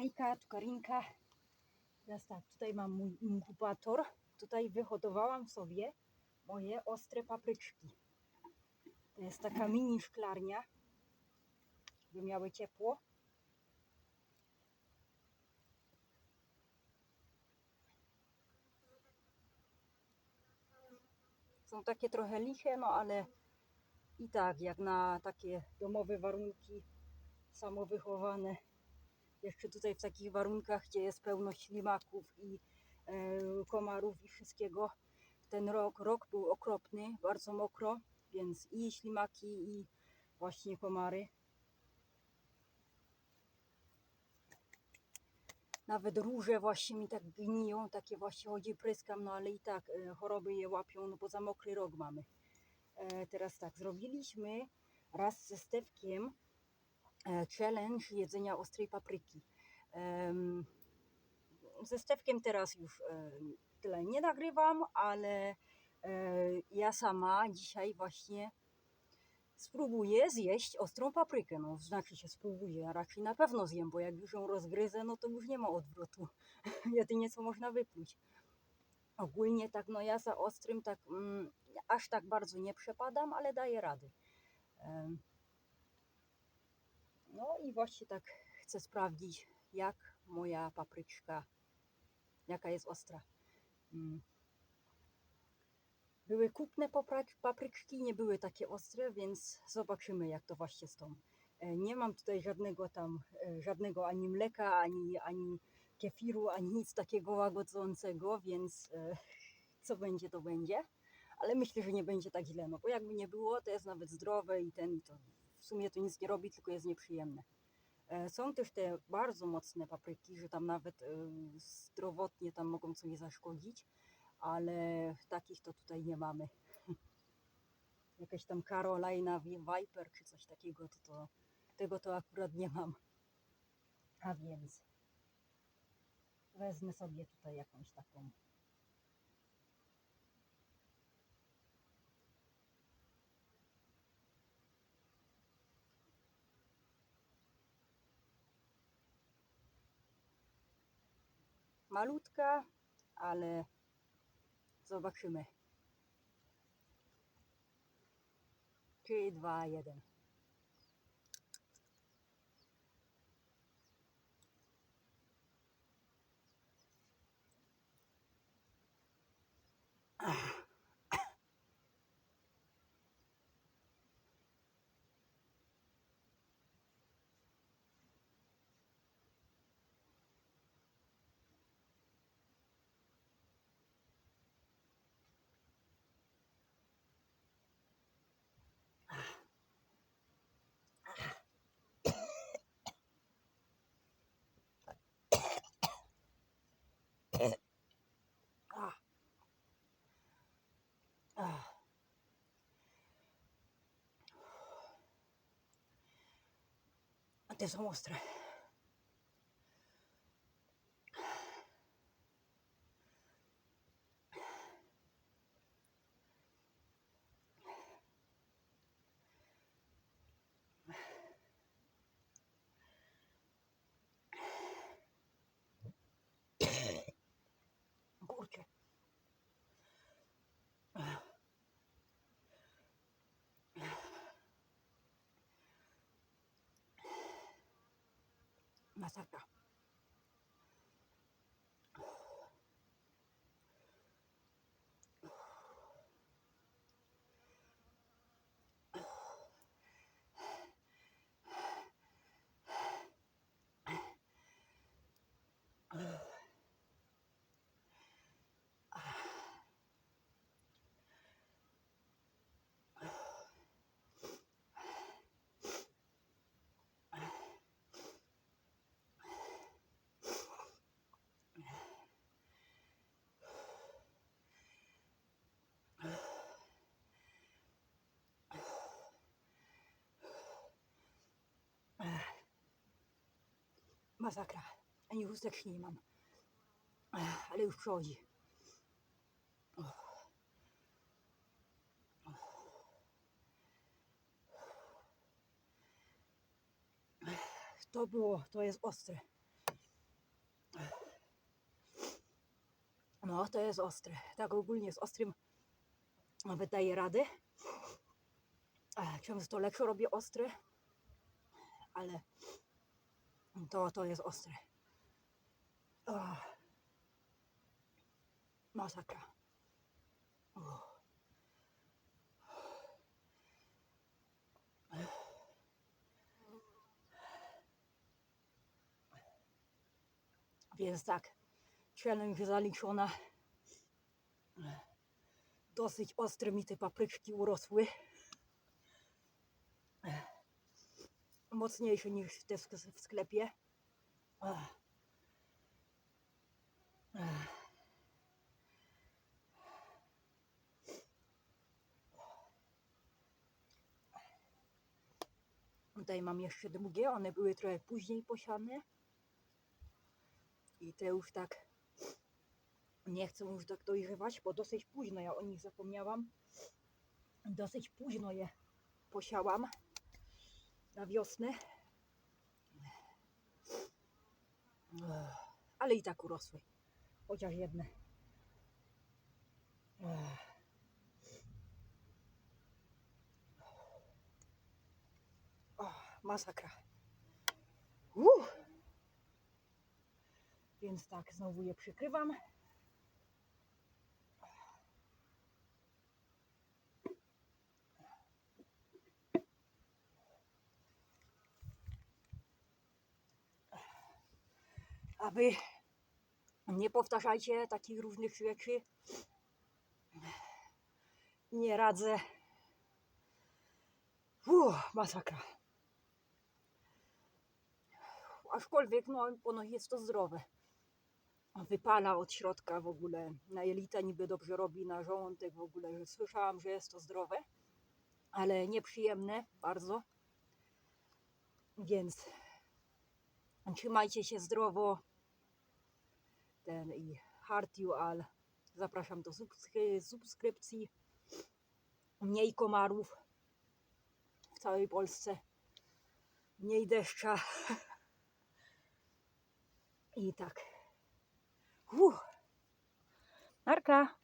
Hejka, tu Karinka. Teraz tak, tutaj mam mój inkubator. Tutaj wyhodowałam sobie moje ostre papryczki. To jest taka mini szklarnia, by miały ciepło. Są takie trochę liche, no ale i tak, jak na takie domowe warunki, samowychowane, jeszcze tutaj w takich warunkach, gdzie jest pełno ślimaków i e, komarów i wszystkiego. Ten rok, rok był okropny, bardzo mokro, więc i ślimaki, i właśnie komary. Nawet róże właśnie mi tak gniją, takie właśnie chodzi pryskam, no ale i tak e, choroby je łapią, no bo za mokry rok mamy. E, teraz tak, zrobiliśmy raz ze Stewkiem challenge jedzenia ostrej papryki. Ze Stewkiem teraz już e, tyle nie nagrywam, ale e, ja sama dzisiaj właśnie spróbuję zjeść ostrą paprykę. No, znaczy się spróbuję, a raczej na pewno zjem, bo jak już ją rozgryzę, no to już nie ma odwrotu. Jedynie co można wypluć. Ogólnie tak, no ja za ostrym tak mm, aż tak bardzo nie przepadam, ale daję rady. No i właśnie tak chcę sprawdzić, jak moja papryczka, jaka jest ostra. Mm. Były kupne papryczki, nie były takie ostre, więc zobaczymy, jak to właśnie z tą. E, Nie mam tutaj żadnego tam, e, żadnego ani mleka, ani, ani kefiru, ani nic takiego łagodzącego, więc e, co będzie, to będzie. Ale myślę, że nie będzie tak źle, no bo jakby nie było, to jest nawet zdrowe i ten, to w sumie to nic nie robi, tylko jest nieprzyjemne. Są też te bardzo mocne papryki, że tam nawet e, zdrowotnie tam mogą sobie zaszkodzić, ale takich to tutaj nie mamy. Jakaś tam Carolina Viper czy coś takiego, to, to tego to akurat nie mam. A więc wezmę sobie tutaj jakąś taką malutka, ale zobaczymy. 3, 2, 1. Ah. A te są ostre. Kurczę. Masakra. Masakra. Ani chustek nie mam. Ale już przychodzi. To było, to jest ostre. No, to jest ostre. Tak ogólnie z ostrym wydaję radę. Często lekko robię ostre, ale to, to jest ostre. Ach. Masakra. Uff. Więc tak, challenge zaliczona. Dosyć ostre mi te papryczki urosły. Mocniejsze niż te w sk- w sklepie. Tutaj mam jeszcze drugie, one były trochę później posiane. I te już tak nie chcę już tak dojrzewać, bo dosyć późno ja o nich zapomniałam. Dosyć późno je posiałam na wiosnę. Ale i tak urosły. Chociaż jedne. O, masakra. Uff. Więc tak, znowu je przykrywam. Aby nie powtarzajcie takich różnych rzeczy. Nie radzę. Uff, masakra. Aczkolwiek no, ponoć jest to zdrowe. Wypala od środka w ogóle. Na jelita niby dobrze robi, na żołądek w ogóle. Że słyszałam, że jest to zdrowe, ale nieprzyjemne bardzo. Więc trzymajcie się zdrowo. Ten i You All. Zapraszam do subskry- subskrypcji. Mniej komarów w całej Polsce. Mniej deszcza. I tak. Uff. Narka.